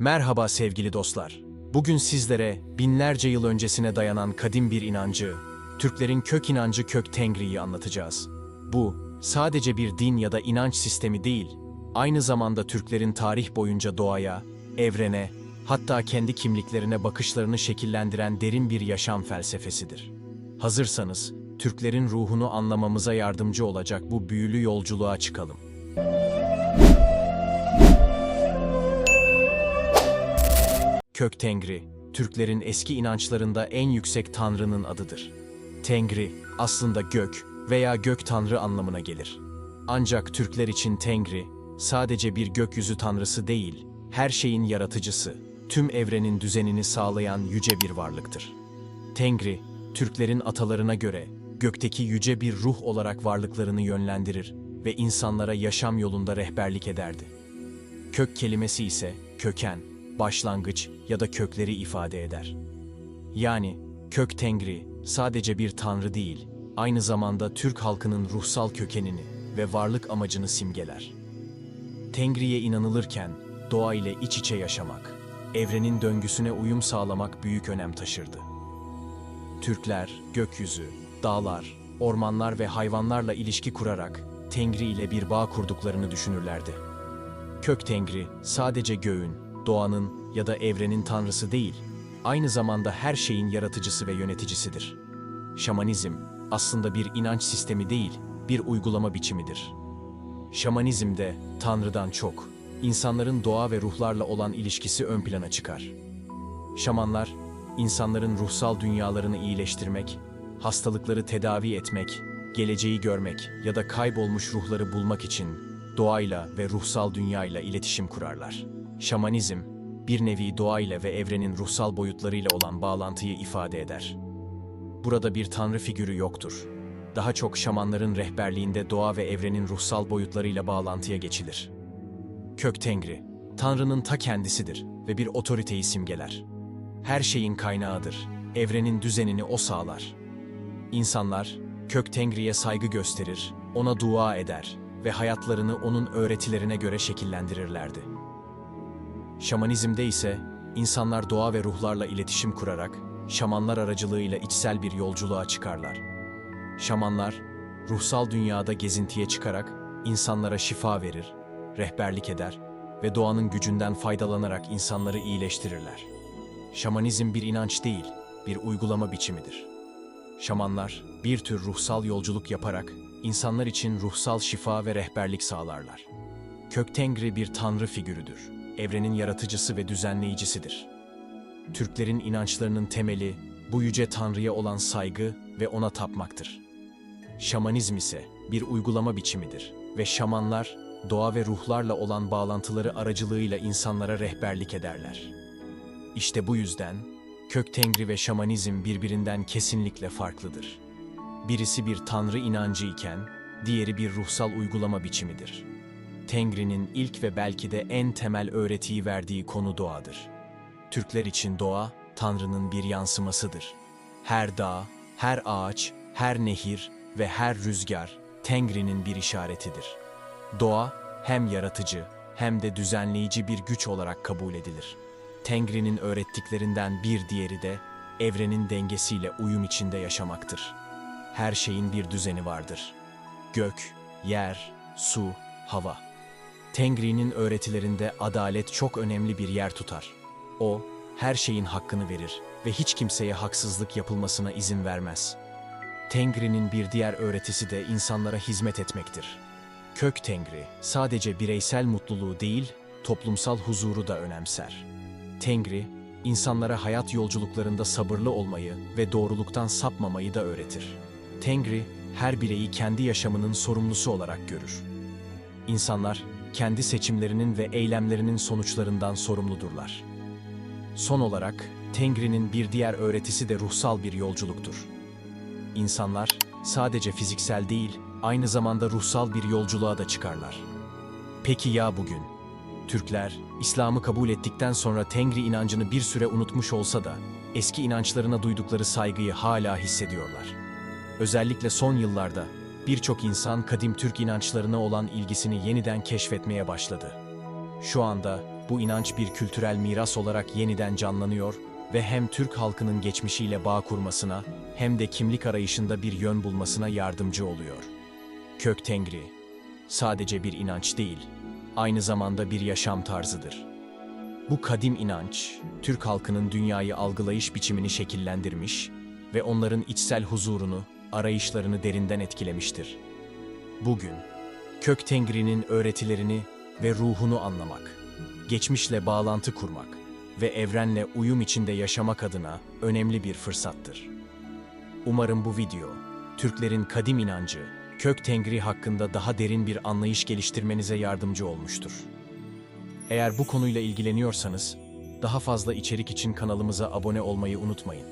Merhaba sevgili dostlar. Bugün sizlere binlerce yıl öncesine dayanan kadim bir inancı, Türklerin kök inancı kök Tengri'yi anlatacağız. Bu, sadece bir din ya da inanç sistemi değil, aynı zamanda Türklerin tarih boyunca doğaya, evrene, hatta kendi kimliklerine bakışlarını şekillendiren derin bir yaşam felsefesidir. Hazırsanız, Türklerin ruhunu anlamamıza yardımcı olacak bu büyülü yolculuğa çıkalım. Kök Tengri, Türklerin eski inançlarında en yüksek tanrının adıdır. Tengri, aslında gök veya gök tanrı anlamına gelir. Ancak Türkler için Tengri, sadece bir gökyüzü tanrısı değil, her şeyin yaratıcısı, tüm evrenin düzenini sağlayan yüce bir varlıktır. Tengri, Türklerin atalarına göre gökteki yüce bir ruh olarak varlıklarını yönlendirir ve insanlara yaşam yolunda rehberlik ederdi. Kök kelimesi ise köken, başlangıç ya da kökleri ifade eder. Yani kök tengri sadece bir tanrı değil, aynı zamanda Türk halkının ruhsal kökenini ve varlık amacını simgeler. Tengri'ye inanılırken doğa ile iç içe yaşamak, evrenin döngüsüne uyum sağlamak büyük önem taşırdı. Türkler gökyüzü, dağlar, ormanlar ve hayvanlarla ilişki kurarak Tengri ile bir bağ kurduklarını düşünürlerdi. Kök Tengri sadece göğün, doğanın ya da evrenin tanrısı değil, aynı zamanda her şeyin yaratıcısı ve yöneticisidir. Şamanizm aslında bir inanç sistemi değil, bir uygulama biçimidir. Şamanizmde tanrıdan çok, insanların doğa ve ruhlarla olan ilişkisi ön plana çıkar. Şamanlar, insanların ruhsal dünyalarını iyileştirmek, hastalıkları tedavi etmek, geleceği görmek ya da kaybolmuş ruhları bulmak için doğayla ve ruhsal dünyayla iletişim kurarlar. Şamanizm, bir nevi doğayla ve evrenin ruhsal boyutlarıyla olan bağlantıyı ifade eder. Burada bir tanrı figürü yoktur. Daha çok şamanların rehberliğinde doğa ve evrenin ruhsal boyutlarıyla bağlantıya geçilir. Kök Tengri, Tanrı'nın ta kendisidir ve bir otoriteyi simgeler. Her şeyin kaynağıdır, evrenin düzenini O sağlar. İnsanlar, Kök Tengri'ye saygı gösterir, ona dua eder ve hayatlarını onun öğretilerine göre şekillendirirlerdi. Şamanizmde ise insanlar doğa ve ruhlarla iletişim kurarak şamanlar aracılığıyla içsel bir yolculuğa çıkarlar. Şamanlar ruhsal dünyada gezintiye çıkarak insanlara şifa verir, rehberlik eder ve doğanın gücünden faydalanarak insanları iyileştirirler. Şamanizm bir inanç değil, bir uygulama biçimidir. Şamanlar bir tür ruhsal yolculuk yaparak insanlar için ruhsal şifa ve rehberlik sağlarlar. Kök Tengri bir tanrı figürüdür. Evrenin yaratıcısı ve düzenleyicisidir. Türklerin inançlarının temeli bu yüce tanrıya olan saygı ve ona tapmaktır. Şamanizm ise bir uygulama biçimidir ve şamanlar doğa ve ruhlarla olan bağlantıları aracılığıyla insanlara rehberlik ederler. İşte bu yüzden kök tengri ve şamanizm birbirinden kesinlikle farklıdır. Birisi bir tanrı inancı iken diğeri bir ruhsal uygulama biçimidir. Tengri'nin ilk ve belki de en temel öğretiyi verdiği konu doğadır. Türkler için doğa, Tanrı'nın bir yansımasıdır. Her dağ, her ağaç, her nehir ve her rüzgar Tengri'nin bir işaretidir. Doğa hem yaratıcı hem de düzenleyici bir güç olarak kabul edilir. Tengri'nin öğrettiklerinden bir diğeri de evrenin dengesiyle uyum içinde yaşamaktır. Her şeyin bir düzeni vardır. Gök, yer, su, hava. Tengri'nin öğretilerinde adalet çok önemli bir yer tutar. O, her şeyin hakkını verir ve hiç kimseye haksızlık yapılmasına izin vermez. Tengri'nin bir diğer öğretisi de insanlara hizmet etmektir. Kök Tengri sadece bireysel mutluluğu değil, toplumsal huzuru da önemser. Tengri, insanlara hayat yolculuklarında sabırlı olmayı ve doğruluktan sapmamayı da öğretir. Tengri, her bireyi kendi yaşamının sorumlusu olarak görür. İnsanlar, kendi seçimlerinin ve eylemlerinin sonuçlarından sorumludurlar. Son olarak, Tengri'nin bir diğer öğretisi de ruhsal bir yolculuktur. İnsanlar sadece fiziksel değil, aynı zamanda ruhsal bir yolculuğa da çıkarlar. Peki ya bugün? Türkler, İslam'ı kabul ettikten sonra Tengri inancını bir süre unutmuş olsa da, eski inançlarına duydukları saygıyı hala hissediyorlar. Özellikle son yıllarda, birçok insan kadim Türk inançlarına olan ilgisini yeniden keşfetmeye başladı. Şu anda Bu inanç bir kültürel miras olarak yeniden canlanıyor ve hem Türk halkının geçmişiyle bağ kurmasına hem de kimlik arayışında bir yön bulmasına yardımcı oluyor. Kök Tengri sadece bir inanç değil, aynı zamanda bir yaşam tarzıdır. Bu kadim inanç, Türk halkının dünyayı algılayış biçimini şekillendirmiş ve onların içsel huzurunu, arayışlarını derinden etkilemiştir. Bugün, Kök Tengri'nin öğretilerini ve ruhunu anlamak, geçmişle bağlantı kurmak ve evrenle uyum içinde yaşamak adına önemli bir fırsattır. Umarım bu video, Türklerin kadim inancı, Kök Tengri hakkında daha derin bir anlayış geliştirmenize yardımcı olmuştur. Eğer bu konuyla ilgileniyorsanız, daha fazla içerik için kanalımıza abone olmayı unutmayın.